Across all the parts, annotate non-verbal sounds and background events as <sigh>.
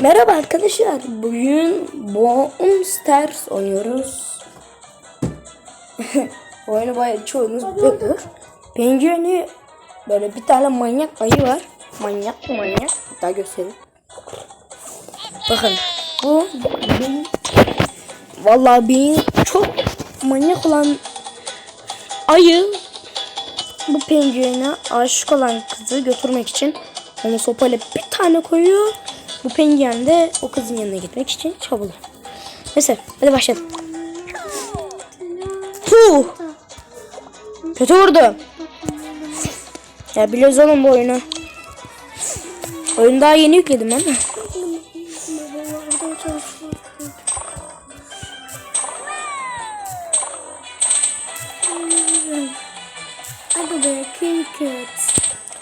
Merhaba arkadaşlar. Bugün Bone Stars oynuyoruz. <laughs> Oyunu bayağı çoğunuz biliyor. Penguen'i böyle bir tane manyak ayı var. Manyak manyak? Daha göstereyim. Bakın bu benim vallahi benim çok manyak olan ayı bu penguene aşık olan kızı götürmek için ona sopayla bir tane koyuyor. Bu penguen de o kızın yanına gitmek için çabalıyor. Neyse hadi başlayalım. Puh! Kötü vurdu. Ya biliyoruz oğlum bu oyunu. Oyunu daha yeni yükledim ben.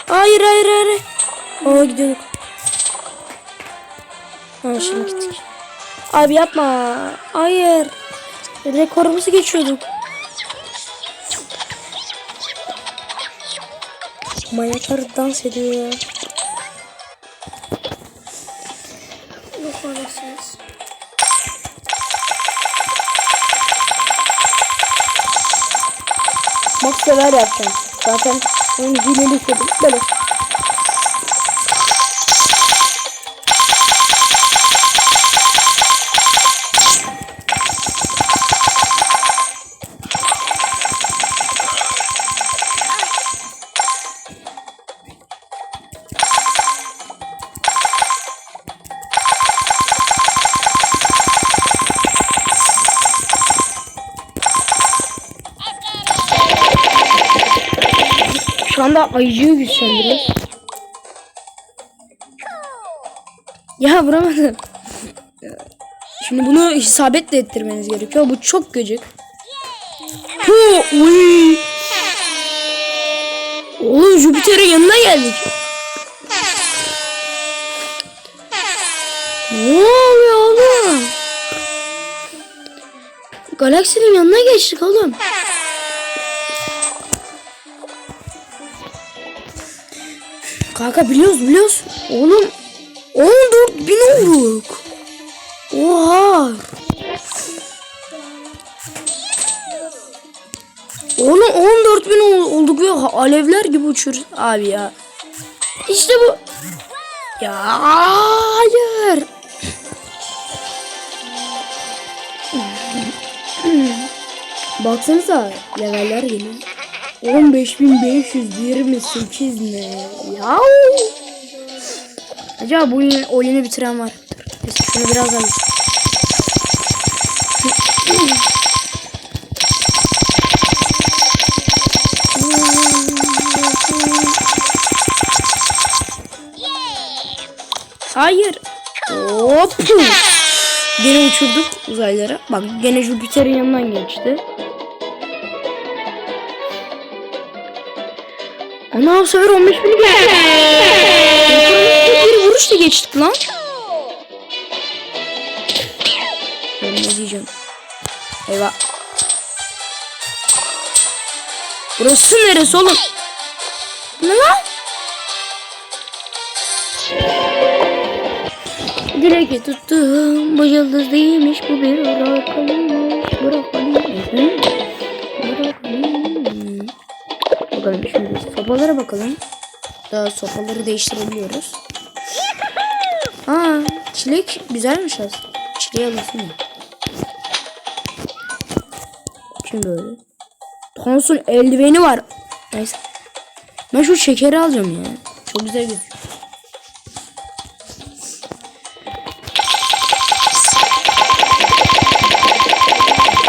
Hayır hayır hayır. Aa gidiyorduk. Ha şimdi gittik. Abi yapma. Hayır. Rekorumuzu geçiyorduk. Manyaklar dans ediyor ya. Bak sever yapacağım. Zaten onun hileli yükledim. Böyle. Şu anda ayıcıyı güçlendiriyoruz. Ya vuramadım. Şimdi bunu isabetle ettirmeniz gerekiyor. Bu çok gıcık. Hu. Oğlum Jüpiter'in yanına geldik. Ne oluyor oğlum? Galaksinin yanına geçtik oğlum. Kanka biliyoruz biliyoruz. Oğlum 14 bin olduk. Oha. Oğlum 14 bin ol- olduk ve alevler gibi uçuyoruz abi ya. İşte bu. Ya hayır. Baksanıza leveller geliyor. 15528 ne ya? Acaba bu oyunu, oyunu bitiren var. Şunu biraz daha Hayır. Hop. Gene uçurduk uzaylara. Bak gene Jüpiter'in yanından geçti. Ana bu sefer 15 bin geçti. Bir vuruşla geçtik lan. Ben ne diyeceğim? Eyvah. Burası neresi oğlum? Ne lan? Dileki tuttum. Bu yıldız değilmiş. Bu bir bırakalıymış. Sopalara bakalım. Daha sopaları değiştirebiliyoruz. Aa, çilek güzelmiş aslında. Çileği alırsın ya. Şimdi böyle. Thompson eldiveni var. Neyse. Ben şu şekeri alacağım ya. Çok güzel gözüküyor.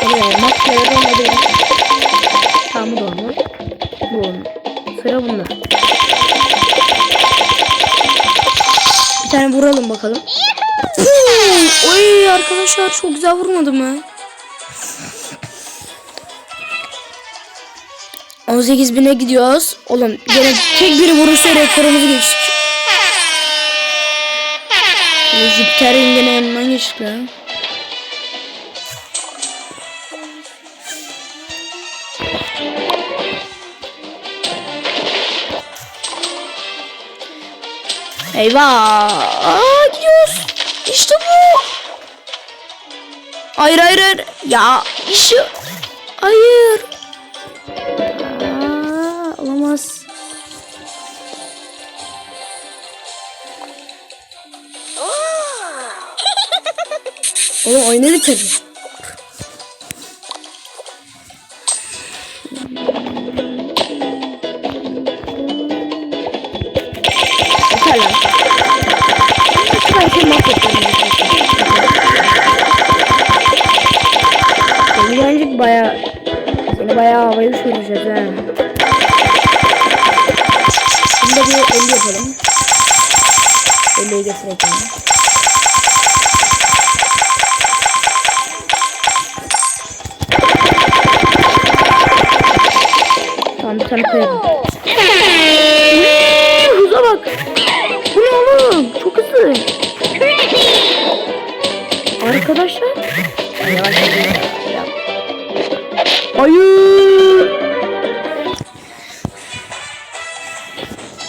Evet, makyaları olmadı. Tamam bu olmaz. Sıra bunda. Bir tane vuralım bakalım. Oy arkadaşlar çok güzel vurmadı mı? 18 bine gidiyoruz. Oğlum gene tek bir vuruşla rekorumuzu geçtik. Jüpiter'in gene yanından geçtik lan. Eyvah. Aa, gidiyoruz. İşte bu. Hayır hayır hayır. Ya işte. Hayır. Aa, olamaz. Oğlum oynadı tabii. Bayağı havaya uçuracağız ha. Şimdi bir 50 yapalım. 50'yi getirelim. Tamam bir tane koyalım. Hıza bak. Bu ne oğlum? Çok hızlı. Arkadaşlar. Yavaş yavaş. Hayır.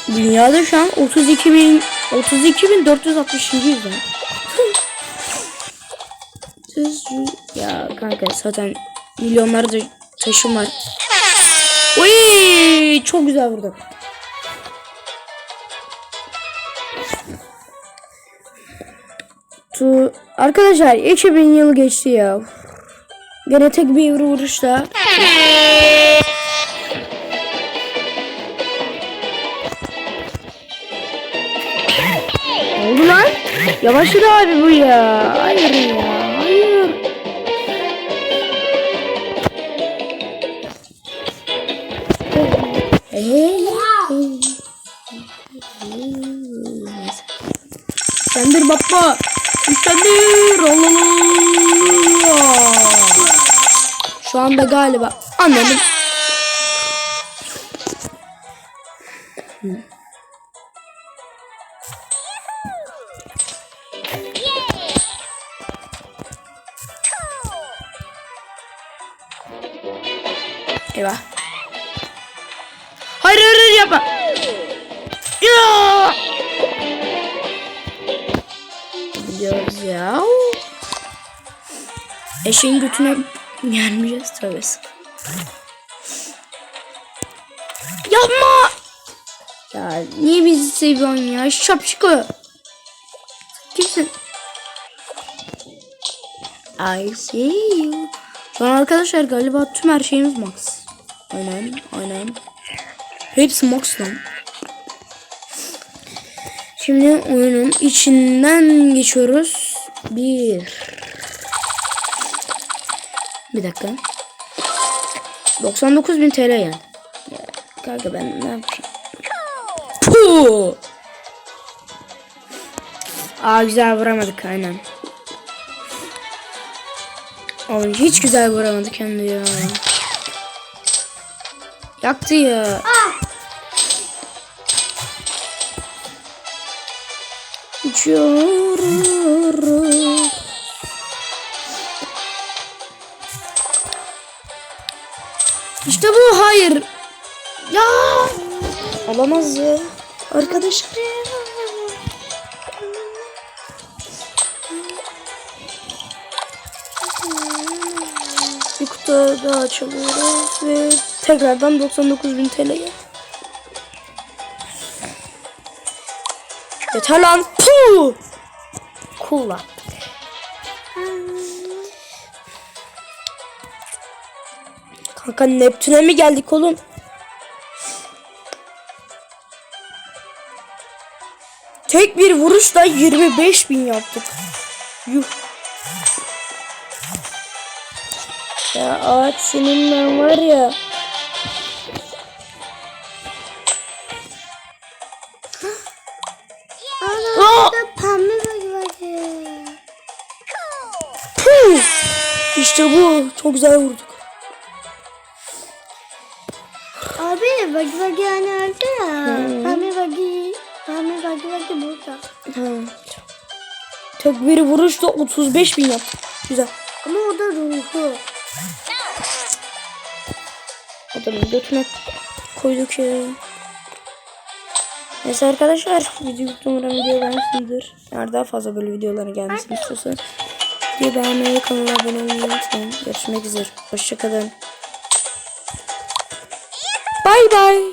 Dünyada şu an 32 bin 32 bin 460. yüzden. <laughs> Ya kanka zaten milyonlarca taşım var. Uy, çok güzel vurdum. Tu arkadaşlar 2000 yıl geçti ya. Gene tek bir vuruşla. Oldu lan? Yavaşladı abi bu ya. Hayır ya. Hayır. Sendir baba. Sendir. Allah. Şu anda galiba anladım. Eyvah. Hayır hayır hayır, yapma. Ya. Ya. Eşeğin götüne gelmeyeceğiz tabii. Yapma. Ya niye bizi seviyorsun ya şapşıkı? Kimsin? I see you. Şu arkadaşlar galiba tüm her şeyimiz max. Aynen aynen. Hepsi max lan. Şimdi oyunun içinden geçiyoruz. Bir. Bir dakika. 99.000 TL yani. Ya, kanka ben ne yapayım? Puh! Aa güzel vuramadık aynen. Oğlum hiç güzel vuramadık kendi ya. Yaktı ya. Uçuyoruz. İşte bu hayır. Ya. Olamaz ya. Arkadaşlar. Bir kutu daha açılıyoruz ve tekrardan 99.000 TL'ye. Yeter lan. Puh. Kullan. Kanka Neptün'e mi geldik oğlum? Tek bir vuruşla 25 bin yaptık. Yuh. Ya ağaç seninle var ya. Ana pembe! İşte bu. Çok güzel vurduk. Bagi bagi yani nerede ya? Pembe bagi. Pembe bagi bagi burada. Ha. Tek bir vuruşla 35 bin yaptık. Güzel. Ama o da ruhu. Adamın götüne koyduk ya. Neyse arkadaşlar video umarım video beğenmişsinizdir. Eğer daha fazla böyle videoların gelmesini istiyorsanız videoyu beğenmeyi kanala abone olmayı unutmayın. Görüşmek üzere. Hoşçakalın. Bye bye.